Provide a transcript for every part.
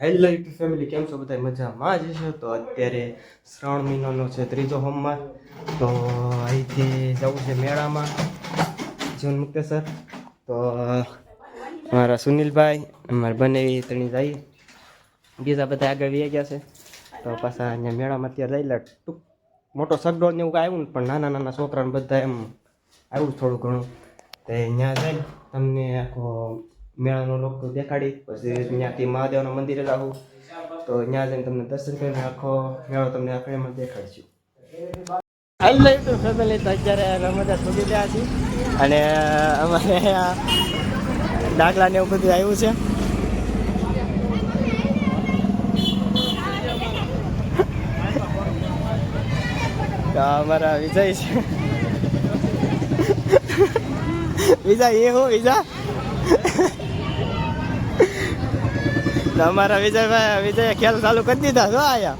Hello YouTube family કેમ છો? બધા મજામાં જ છો? તો અત્યારે શ્રાવણ મહિનાનો છે ત્રીજો હોમમાં તો અહીંથી જવું છે મેળામાં, જીવન મુક્તેશ્વર. તો મારા સુનિલભાઈ અમારા બનેવી ત્રણ જાય બીજા બધા આગળ વી ગયા છે. તો પાછા અહીંયા મેળામાં અત્યારે જઈ લે. ટૂંક, મોટો સગડો ને એવું આવ્યું પણ નાના નાના છોકરાને બધા એમ આવ્યું થોડું ઘણું. તો ત્યાં જઈને તમને આખો મેળાનો લોકો દેખાડી, પછી ત્યાંથી મહાદેવના મંદિરે જાવું. તો ત્યાં જઈને તમને દર્શન કરીને આખો મેળો તમને આખરે એમાં દેખાડશું. હાલ યુટ્યુબ ફેમિલી તો અત્યારે રમતા સુધી રહ્યા છીએ. અને અમારે દાખલા ને એવું બધું આવ્યું છે. તો અમારા વિજય છે. વિજય, એ હું વિજા તો અમારા વિજયભાઈ, વિજય ખેલ ચાલુ કરી દીધા છો આયા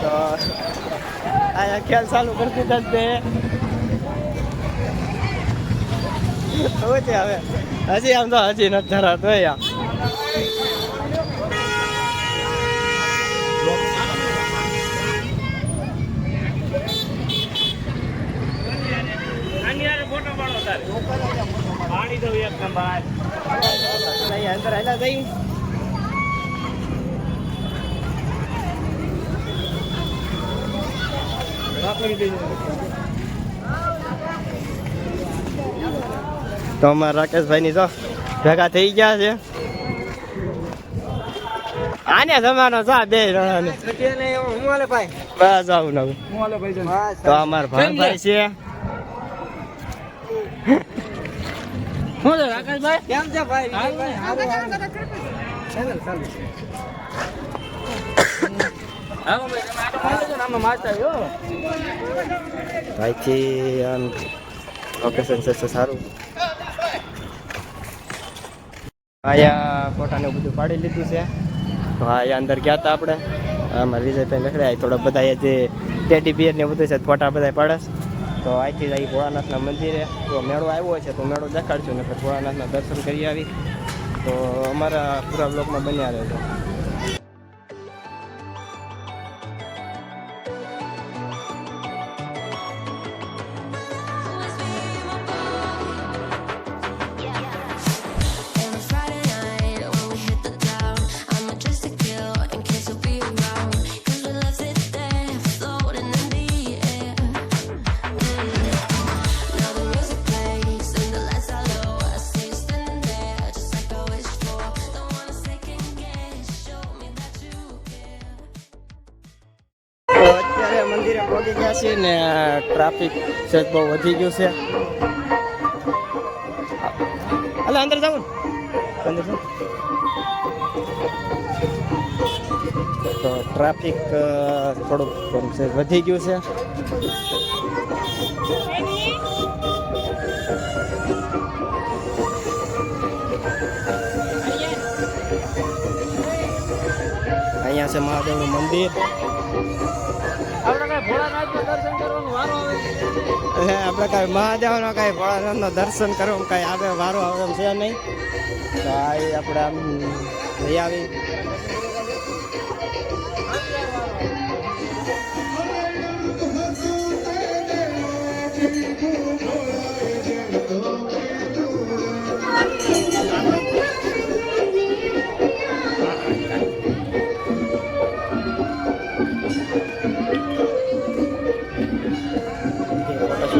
તો આયા ખેલ ચાલુ કરી દીધા છે. હવે તે હવે. હજી આમ તો હજી નથી ધરાતો એક અહીંયા અંદર આયલા જઈ. તો અમારા રાકેશભાઈની તો ભેગા થઈ ગયા છે. આને જમાનો સા બે જણાને. બસ આવું નવું તો અમારા ભાઈ છે. ભાઈથી આમ લોકેશન છે સારું. અહીંયા ફોટાને બધું પાડી લીધું છે. તો આયા અંદર ગયા હતા આપણે. આમાં વિજયભાઈ લખડ્યા થોડા બધા જે ટેડી બિયર ને બધું છે, ફોટા બધા પાડે તો અહીંથી જઈ ભોળાનાથના મંદિરે તો મેળો આવ્યો છે, તો મેળો દેખાડશું ને ભોળાનાથના દર્શન કરી આવી. તો અમારા પૂરા બ્લોકમાં બન્યા રહેજો. પહોંચી ગયા છીએ ને ટ્રાફિક છે બહુ વધી ગયું છે. હાલો, અંદર જાઉં અંદર જાવ તો ટ્રાફિક થોડુંક છે, વધી ગયું છે. અહીંયા છે મહાદેવનું મંદિર. આપણે કાંઈ મહાદેવનો કાંઈ ભોળાનાથનો દર્શન કરવું, કાંઈ આવે, વારો આવે છે નહીં? તો આપણે આમ લઈ આવી.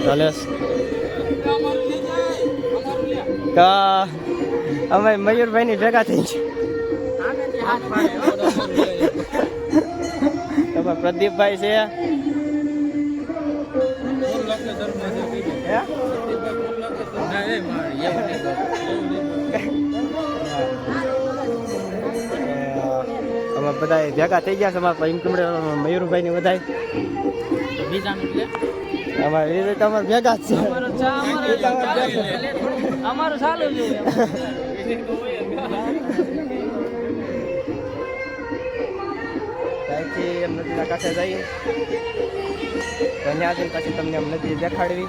ચાલે. તો, અમે મયુરભાઈ ની ભેગા થઈ છે તમારા પ્રદીપભાઈ છે. અમે બધા ભેગા થઈ ગયા છે. અમારા મયુરભાઈ ની બધા અમારે એ અમારે ભેગા જ છે. અમારે ચાલુ જ ત્યાંથી એમ નદીના કાંઠે જઈએ. પછી તમને એમ નદી દેખાડવી.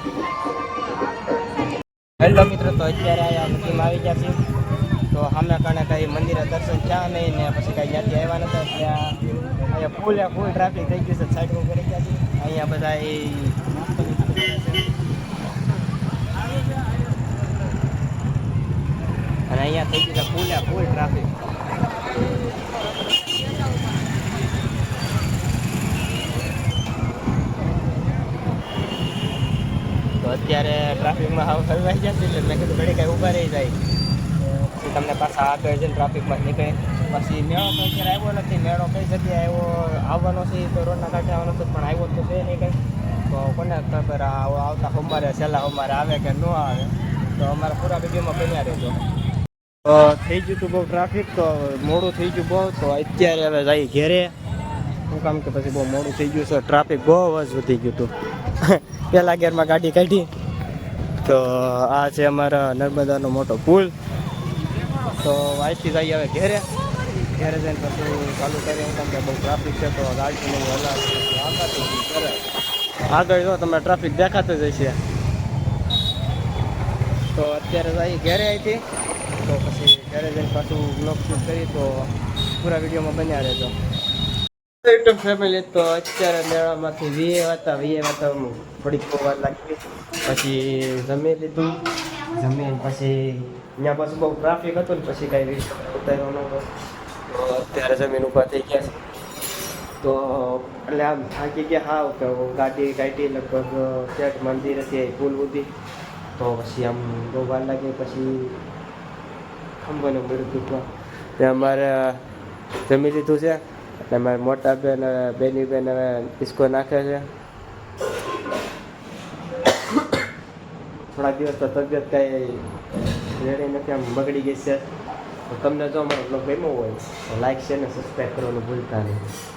હેલો મિત્રો તો અત્યારે આ નદીમાં આવી ગયા છીએ. તો સામે કારણે કાંઈ મંદિરે દર્શન થયા નહીં ને પછી કાંઈ ત્યાંથી આવ્યા નતા. ત્યાં અહીંયા ફૂલ ફૂલ ટ્રાફિક થઈ ગયું છે સાઈડમાં કરી ગયા છે અહીંયા બધા એ અને અહીંયા થઈ ગયું છે ફૂલ ફૂલ ટ્રાફિક. તો અત્યારે ટ્રાફિકમાં હાવ ફરવાઈ જશે એટલે મેં કીધું ઘડી કાંઈ ઊભા રહી જાય. પછી તમને પાછા આગળ જઈને ટ્રાફિકમાં નીકળે. પછી મેળો તો અત્યારે આવ્યો નથી. મેળો કઈ જગ્યાએ આવ્યો? આવવાનો છે, તો રોડના કાંઠે આવવાનો છે, પણ આવ્યો તો છે નહીં કંઈ. તો કોને ખબર આવતા સોમવારે છેલ્લા સોમવારે આવે કે ન આવે, તો અમારા પૂરા વિડીયોમાં બન્યા રહેજો. તો થઈ ગયું હતું બહુ ટ્રાફિક તો મોડું થઈ ગયું બહુ, તો અત્યારે હવે જઈ ઘેરે. શું કામ કે પછી બહુ મોડું થઈ ગયું છે ટ્રાફિક બહુ જ વધી ગયું હતું પેલા ગેરમાં ગાડી કાઢી. તો આ છે અમારા નર્મદાનો મોટો પુલ. તો અહીંથી જઈએ હવે ઘેરે. ઘેરે જઈને પછી ચાલુ કરીએ, કેમ કે બહુ ટ્રાફિક છે, તો ગાડી હલાવે કરે આગળ જો તમને ટ્રાફિક દેખાતું જ હશે. તો અત્યારે જઈએ ઘેરે અહીંથી તો પછી ઘરે જઈને પાછું બ્લોગ શૂટ કરી, તો પૂરા વિડીયોમાં બન્યા રહેજો. યુટ્યુબ ફેમિલી તો અત્યારે મેળામાંથી વીએ હતા વીએ હતા થોડીક વાર લાગી પછી જમી લીધું. જમી પછી ત્યાં પાછું બહુ ટ્રાફિક હતું ને, પછી કાંઈ નહોતો. તો અત્યારે જમીન ઊભા થઈ ગયા છે. તો એટલે આમ થાકી ગયા હાવ કે ગાડી ગાડી લગભગ મંદિર હતી પુલ ઉધી તો પછી આમ બહુ વાર લાગે પછી ખંભાને મળ્યું તૂટવા એ અમારે જમી લીધું છે. એટલે મારા મોટા બેન હવે બેની બેન હવે ડિસ્કો નાખે છે. થોડા દિવસ તો તબિયત કાંઈ રેડી નથી આમ બગડી ગઈ છે. તો તમને જો અમારો બ્લોગ ગમ્યો હોય તો લાઈક છે ને સબસ્ક્રાઈબ કરવાનું ભૂલતા નહીં.